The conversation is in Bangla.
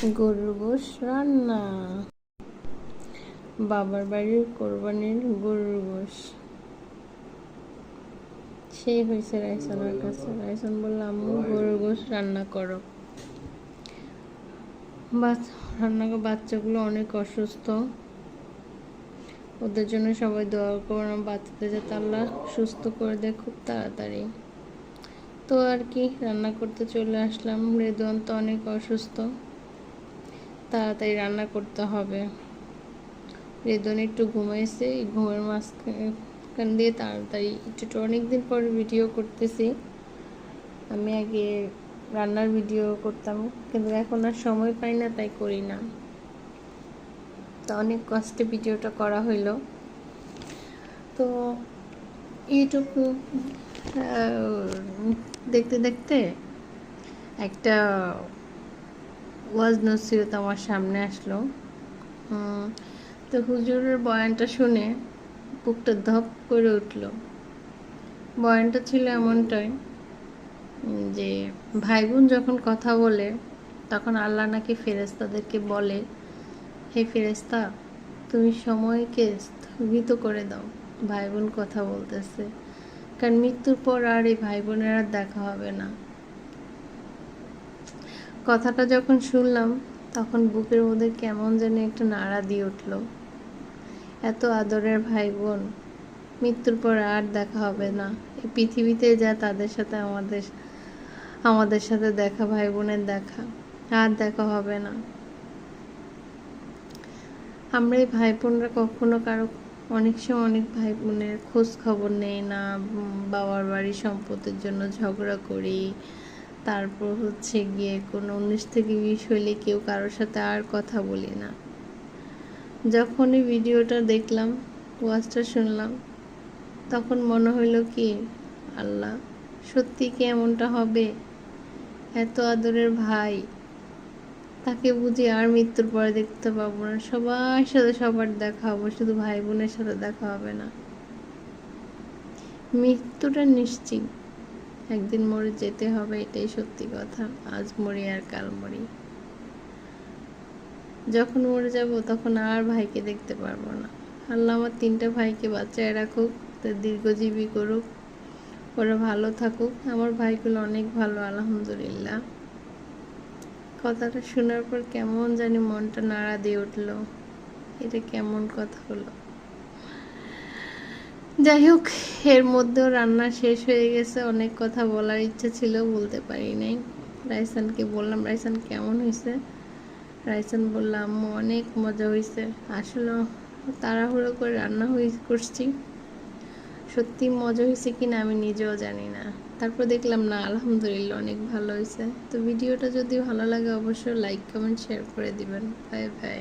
গরুর গোশ রান্না। বাবার বাড়ির কোরবানির গরুর গোশ। সেই হয়েছে রাইসনের কাছে। রাইসন বলল, আম্মু, গরুর গোশ রান্না করো। রান্না বাচ্চাগুলো অনেক অসুস্থ। ওদের জন্য সবাই দোয়া করো বাচ্চাদের যাতে আল্লাহ সুস্থ করে দেয় খুব তাড়াতাড়ি। তো আর কি, রান্না করতে চলে আসলাম। রেদওয়ান তো অনেক অসুস্থ। তাড়াতাড়ি রান্না করতে হবে। রেদন একটু ঘুমাইছে, এই ঘুমের মাঝখান দিয়ে তাড়াতাড়ি একটু অনেক দিন পর ভিডিও করতেছি। আমি আগে রান্নার ভিডিও করতাম, কিন্তু এখন আর সময় পাই না, তাই করি না। তো অনেক কষ্টে ভিডিওটা করা হইল। তো ইউটিউব দেখতে দেখতে একটা ওয়াজ নসিহত আমার সামনে আসলো। তো হুজুরের বয়ানটা শুনে বুকটা ধপ করে উঠল। বয়ানটা ছিল এমনটাই যে ভাই বোন যখন কথা বলে, তখন আল্লাহ নাকি ফেরেস্তাদেরকে বলে, হে ফেরেস্তা তুমি সময়কে স্থগিত করে দাও ভাই বোন কথা বলতেছে। কারণ মৃত্যুর পর আর এই ভাই বোনের দেখা হবে না। কথাটা যখন শুনলাম, তখন বুকের মধ্যে কেমন যেন একটু নাড়া দিয়ে উঠল। এত আদরের ভাই বোন মৃত্যুর পর আর দেখা হবে না। এই পৃথিবীতে যা তাদের সাথে আমাদের আমাদের সাথে দেখা ভাই বোনের দেখা, আর দেখা হবে না। আমরা এই ভাই বোনরা কখনো কারও, অনেক সময় অনেক ভাই বোনের খোঁজ খবর নেই না বাবার বাড়ি সম্পত্তির জন্য ঝগড়া করি তারপর হচ্ছে গিয়ে কোনো উনিশ থেকে বিশ হলে কেউ কারোর সাথে আর কথা বলি না। যখনই ভিডিওটা দেখলাম, ওয়াজটা শুনলাম, তখন মনে হইল কি, আল্লাহ, সত্যি কি এমনটা হবে? এত আদরের ভাই, তাকে বুঝি আর মৃত্যুর পরে দেখতে পাবো না। সবার সাথে সবার দেখা হবে, শুধু ভাই বোনের সাথে দেখা হবে না। মৃত্যুটা নিশ্চিত। একদিন মরে যেতে হবে, এটাই সত্যি কথা। আজ মরি আর কাল মরি। যখন মরে যাব, তখন আর ভাইকে দেখতে পারব না। আল্লাহ আমার তিনটা ভাইকে বাচ্চায় রাখুক দীর্ঘজীবী করুক, ওরা ভালো থাকুক। আমার ভাইগুলো অনেক ভালো, আলহামদুলিল্লাহ। কথাটা শোনার পর কেমন জানি মনটা নাড়া দিয়ে উঠল। এটা কেমন কথা হলো। যাই হোক, এর মধ্যেও রান্না শেষ হয়ে গেছে। অনেক কথা বলার ইচ্ছা ছিল, বলতে পারি নাই। রাইসানকে বললাম, রাইসান, কেমন হয়েছে রাইসান বললাম অনেক মজা হয়েছে আসলে তাড়াহুড়ো করে রান্না হয়ে করছি। সত্যি মজা হয়েছে কিনা আমি নিজেও জানি না। তারপর দেখলাম, না, আলহামদুলিল্লাহ, অনেক ভালো হয়েছে তো ভিডিওটা যদি ভালো লাগে, অবশ্যই লাইক কমেন্ট শেয়ার করে দিবেন। Bye bye.